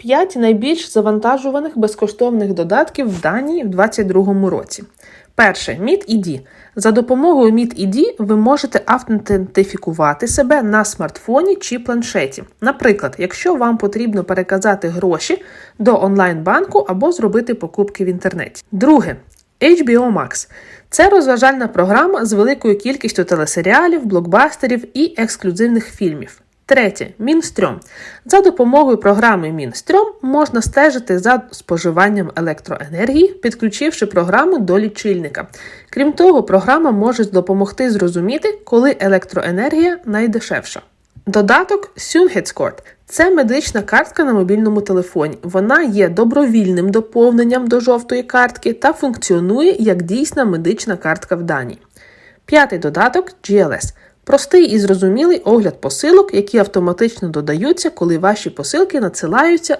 5 найбільш завантажуваних безкоштовних додатків в Данії в 2022 році. Перше Meet ID. За допомогою Meet ID ви можете автентифікувати себе на смартфоні чи планшеті. Наприклад, якщо вам потрібно переказати гроші до онлайн-банку або зробити покупки в інтернеті. Друге HBO Max. Це розважальна програма з великою кількістю телесеріалів, блокбастерів і ексклюзивних фільмів. Третє Мінстрьом. За допомогою програми Мінстрьом можна стежити за споживанням електроенергії, підключивши програму до лічильника. Крім того, програма може допомогти зрозуміти, коли електроенергія найдешевша. Додаток Synhetscourt – це медична картка на мобільному телефоні. Вона є добровільним доповненням до жовтої картки та функціонує як дійсна медична картка в Данії. П'ятий додаток GLS – простий і зрозумілий огляд посилок, які автоматично додаються, коли ваші посилки надсилаються